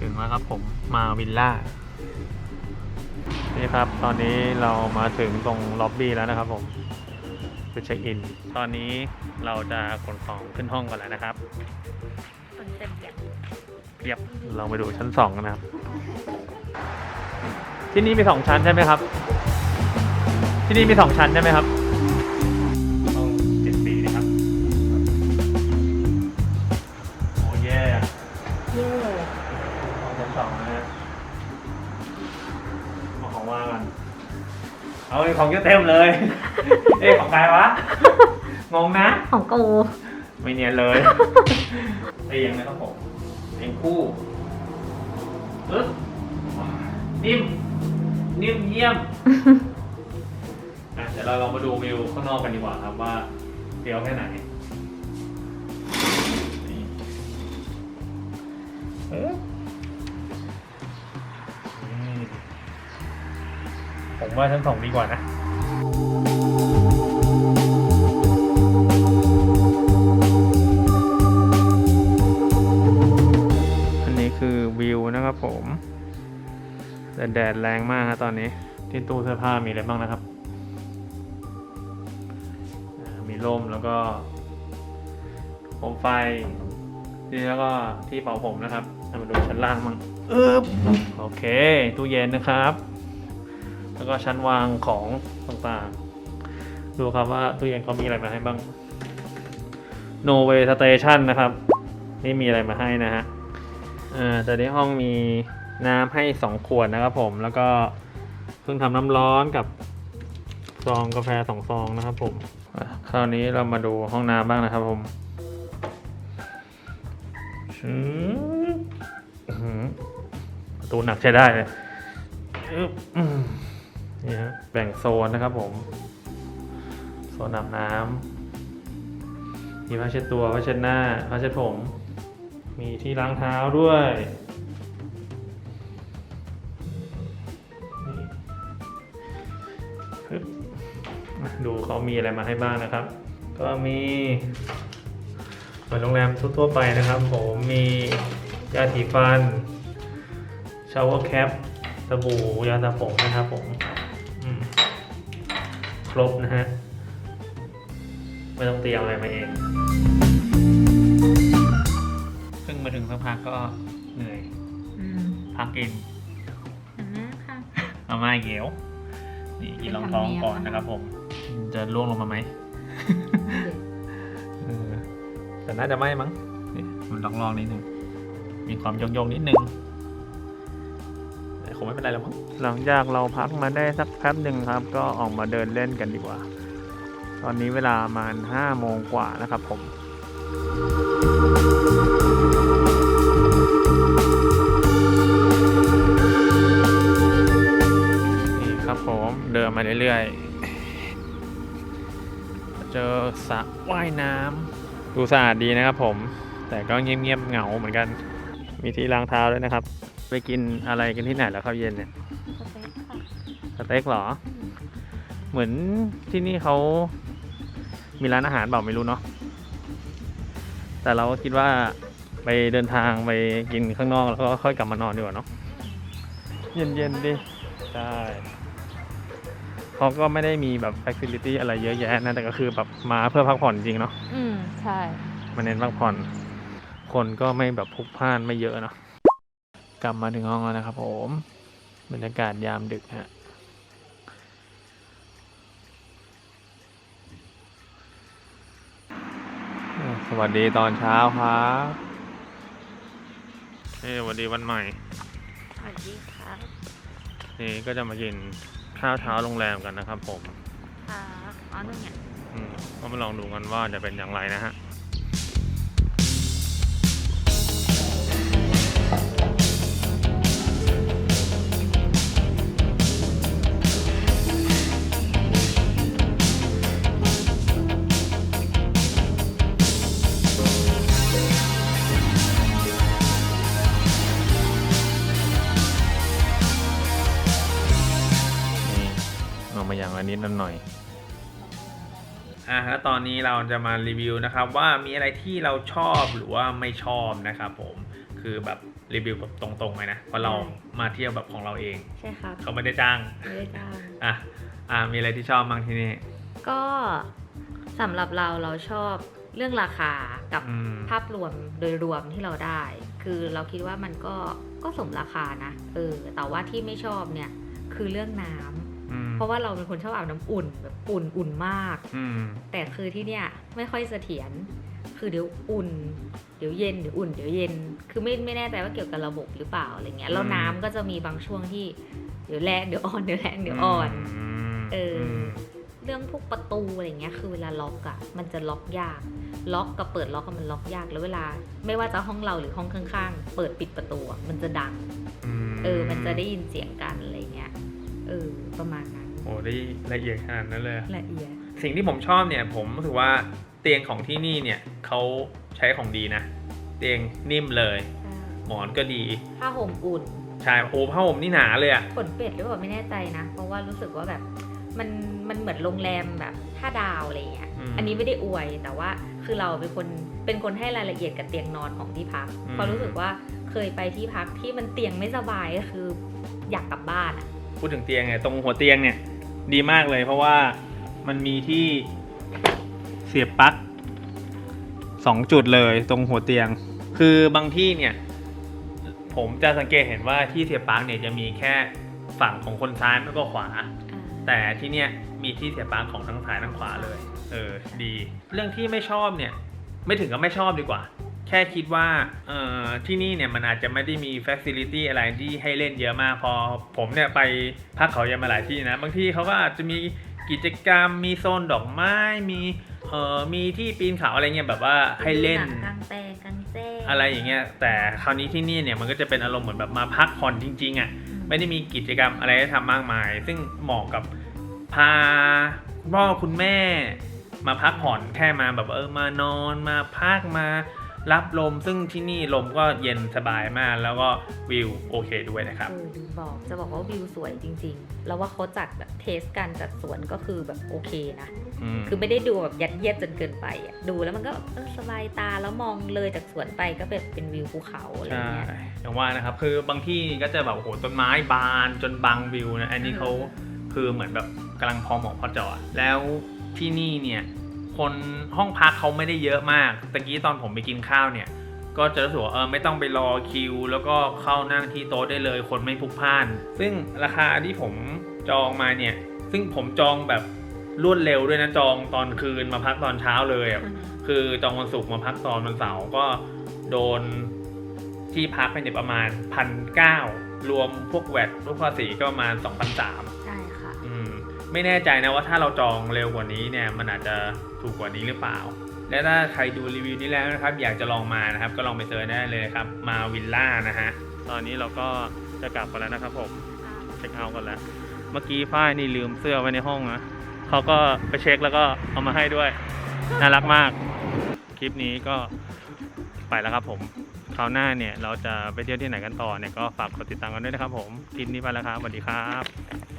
ถึงแล้วครับผมมาวิลล่า นี่ครับ ตอนนี้เรามาถึงตรงล็อบบี้แล้วนะครับผมคือเช็คอิน ตอนนี้เราจะขนของขึ้นห้องกันแล้วนะครับคนเต็มอย่างเรียบเราไปดูชั้นสองกันนะครับ ที่นี่มีสองชั้นใช่ไหมครับ ที่นี่มีสองชั้นใช่ไหมครับ สองนะฮะเอาของว่างกันเอาไอ้ของเยอะเต็มเลย เอ๊ะของใครวะ งงนะ ของกูไม่เนียนเลยเตียงนะครับผมเตียงคู่ปึ๊บนิ่ม นิ่มเยี่ยมอะเดี๋ยวเราลองมาดูวิวข้างนอกกันดีกว่าครับว่าเฟี้ยวแค่ไหนนี่เอ๊ะอื ผมว่าชั้นสองดีกว่านะอันนี้คือวิวนะครับผม แต่แดดแรงมากครับตอนนี้ ที่ตู้เสื้อผ้ามีอะไรบ้างนะครับอ่ามีร่มแล้วก็โคมไฟนี่แล้วก็ที่เป่าผมนะครับเอามาดูชั้นล่างมั่งอึ๊บโอเค ตู้เย็นนะครับ แล้วก็ชั้นวางของต่างๆ ดูครับว่าตู้เย็นเขามีอะไรมาให้บ้าง No Way Station นะครับ นี่มีอะไรมาให้นะฮะอ่าแต่ในห้องมีน้ำให้สองขวดนะครับผม แล้วก็เครื่องทำน้ำร้อนกับซองกาแฟสองซองนะครับผม คราวนี้เรามาดูห้องน้ำบ้างนะครับผมชืบอื้อหือประตูหนักใช้ได้เลย นี่ฮะแบ่งโซนนะครับผม โซนอาบน้ำมีผ้าเช็ดตัวผ้าเช็ดหน้าผ้าเช็ดผม มีที่ล้างเท้าด้วยดูเขามีอะไรมาให้บ้างนะครับ ก็มีเหมือนโรงแรมทั่วๆไปนะครับผมมียาสีฟันชาวเวอร์แคปสบู่ยาสระผมนะครับผม รบนะฮะ ไม่ต้องเตรียมอะไรมาเองเพิ่งมาถึงสักพักก็เหนื่อย อืมพักกินอันนี้ค่ะเอามาอีกเยว นี่กินรองท้องก่อนนะครับผม จะล่วงลงมาไหมเออแต่น่าจะไม่มั้งนี่มันลองลองๆนิดนึงมีความโยงๆนิดนึงแต่ คงไม่เป็นไรแล้วมั้งหลังจากเราพักมาได้สักแป๊บหนึ่งครับ ก็ออกมาเดินเล่นกันดีกว่า ตอนนี้เวลาประมาณห้าโมงกว่านะครับผมนี่ครับผมเดินมาเรื่อยๆ เจอสระว่ายน้ำดูสะอาดดีนะครับผม แต่ก็เงียบๆเหงาเหมือนกัน มีที่ล้างเท้าด้วยนะครับ ไปกินอะไรกันที่ไหนแล้วครับเย็นเนี่ยสเต็กค่ะสเต็กเหรอ เหมือนที่นี่เขามีร้านอาหารเปล่าไม่รู้เนาะแต่เราก็คิดว่าไปเดินทางไปกินข้างนอกแล้วก็ค่อยกลับมานอนดีกว่าเนาะเย็นๆดิใช่เขาก็ไม่ได้มีแบบ f ฟ c i ลิตี้อะไรเยอะแยะนะแต่ก็คือแบบมาเพื่อพักผ่อนจริงเนาะอืมใช่มาเน้นพักผ่อน คนก็ไม่แบบพลุกพล่านไม่เยอะเนาะ กลับมาถึงห้องแล้วนะครับผมบรรยากาศยามดึกฮะสวัสดีตอนเช้าครับเฮ้ยสวัสดีวันใหม่ สวัสดีครับ นี่ก็จะมากินข้าวเช้าโรงแรมกันนะครับผม ค่ะอ๋อนู่นไงอืมก็มาลองดูกันว่าจะเป็นอย่างไรนะฮะ ดละหน่อยอะแล้วตอนนี้เราจะมารีวิวนะครับว่ามีอะไรที่เราชอบหรือว่าไม่ชอบนะครับผมคือแบบรีวิวแบบตรงๆเลยนะเพราะเรามาเที่ยวแบบของเราเองใช่ครับเขาไม่ได้จ้างไม่ได้จ้างอะอะมีอะไรที่ชอบบ้างที่นี่ก็สำหรับเราเราชอบเรื่องราคากับอืมภาพรวมโดยรวมที่เราได้ คือเราคิดว่ามันก็ก็สมราคานะเออแต่ว่าที่ไม่ชอบเนี่ยคือเรื่องน้ำอืม เพราะว่าเราเป็นคนชอบอาบน้ำอุ่นแบบอุ่นอุ่นมากอืมแต่คือที่เนี่ยไม่ค่อยเสถียร คือเดี๋ยวอุ่น เดี๋ยวเย็นเดี๋ยวอุ่นเดี๋ยวเย็น คือไม่ไม่แน่ใจว่าเกี่ยวกับระบบหรือเปล่าอะไรเงี้ย แล้วน้ำก็จะมีบางช่วงที่เดี๋ยวแรงเดี๋ยวอ่อนเดี๋ยวแรงเดี๋ยวอ่อนมเอออ เรื่องพวกประตูอะไรเงี้ย คือเวลาล็อกอะมันจะล็อกยาก ล็อกกับเปิดล็อกอะมันล็อกยาก แล้วเวลา ไม่ว่าจะห้องเราหรือห้องข้างๆ เปิดปิดประตูอะมันจะดังมเออ มันจะได้ยินเสียงกันอะไรเงี้ย เออ ประมาณนั้นโอ้ได้ละเอียดขนาดนั้นเลย ละเอียด สิ่งที่ผมชอบเนี่ย ผมรู้สึกว่าเตียงของที่นี่เนี่ยเขาใช้ของดีนะ เตียงนิ่มเลย หมอนก็ดีผ้าห่มอุ่น ใช่โอ้ผ้าห่มนี่หนาเลยอะขนเป็ดหรือเปล่าไม่แน่ใจนะ เพราะว่ารู้สึกว่าแบบมันมันเหมือนโรงแรมแบบห้าดาวอะไรเงี้ยมอันนี้ไม่ได้อวยแต่ว่าคือเราเป็นคนเป็นคนให้รายละเอียดกับเตียงนอนของที่พักอืมเพราะรู้สึกว่าเคยไปที่พักที่มันเตียงไม่สบายก็คืออยากกลับบ้านอะพูดถึงเตียงเนี่ยตรงหัวเตียงเนี่ย ดีมากเลย เพราะว่ามันมีที่เสียบปลั๊กสองจุดเลยตรงหัวเตียง คือบางที่เนี่ย ผมจะสังเกตเห็นว่าที่เสียบปลั๊กเนี่ยจะมีแค่ฝั่งของคนซ้ายแล้วก็ขวาอ่าแต่ที่เนี่ยมีที่เสียบปลั๊กของทั้งซ้ายทั้งขวาเลย เออดี เรื่องที่ไม่ชอบเนี่ย ไม่ถึงกับไม่ชอบดีกว่า แค่คิดว่าเอ่อที่นี่เนี่ยมันอาจจะไม่ได้มีฟ a ซิลิตี้อะไรที่ให้เล่นเยอะมากพอ ผมเนี่ยไปพักเขาใหญ่มาหลายที่นะ บางที่เขาก็อาจจะมีกิจกรรมมีโซนดอกไม้มีเอ่อมีที่ปีนเขาอะไรเงี้ยแบบว่าให้เล่นหงกลางแปลงกลางแจ้งอะไรอย่างเงี้ยแต่คราวนี้ที่นี่เนี่ยมันก็จะเป็นอารมณ์เหมือนแบบมาพักผ่อนจริงๆอะ่ะไม่ได้มีกิจกรรมอะไรให้ทำมากมาย ซึ่งเหมาะกับพาคุณพ่อคุณแม่ มาพักผ่อนแค่มาแบบเออมานอนมาพักมา รับลมซึ่งที่นี่ลมก็เย็นสบายมาก แล้วก็วิวโอเคด้วยนะครับเออดูบอกจะบอกว่าวิวสวยจริง ๆ แล้วว่าเขาจัดแบบเทสการจัดสวนก็คือแบบโอเคนะอืมคือไม่ได้ดูแบบยัดเยียดจนเกินไปอะดูแล้วมันก็เออสบายตาแล้วมองเลยจากสวนไปก็แบบเป็นวิวภูเขาอะไรใช่เงี้ยอย่างว่านะครับคือบางที่ก็จะแบบโอ้โหต้นไม้บานจนบังวิวนะอันนี้เขาคือเหมือนแบบกำลังพอเหมาะพอเจาะแล้วที่นี่เนี่ย คนห้องพักเขาไม่ได้เยอะมากตะกี้ตอนผมไปกินข้าวเนี่ย ก็จะรู้สึกว่าเออไม่ต้องไปรอคิว แล้วก็เข้านั่งที่โต๊ะได้เลย คนไม่พลุกพล่าน ซึ่งราคาที่ผมจองมาเนี่ย ซึ่งผมจองแบบรวดเร็วด้วยนะจองตอนคืนมาพักตอนเช้าเลยอะคือจองวันศุกร์มาพักตอนวันเสาร์ก็โดนที่พักไปเนี่ยประมาณพันเก้ารวมพวกแวดพวกภาษีก็ประมาณสองพันสามใช่ค่ะอืม ไม่แน่ใจนะว่าถ้าเราจองเร็วกว่านี้เนี่ยมันอาจจะถูกกว่านี้หรือเปล่า และถ้าใครดูรีวิวนี้แล้วนะครับ อยากจะลองมานะครับ ก็ลองไปเจอได้เลยครับ มาวิลล่านะฮะตอนนี้เราก็จะกลับกันแล้วนะครับผมเช็คเอาท์กันแล้ว เมื่อกี้ฝ้ายนี่ลืมเสื้อไว้ในห้องนะเขาก็ไปเช็คแล้วก็เอามาให้ด้วยน่ารักมาก คลิปนี้ก็ไปแล้วครับผมคราวหน้าเนี่ยเราจะไปเที่ยวที่ไหนกันต่อเนี่ยก็ฝากกดติดตามกันด้วยนะครับผมคลิปนี้ไปแล้วครับสวัสดีครับ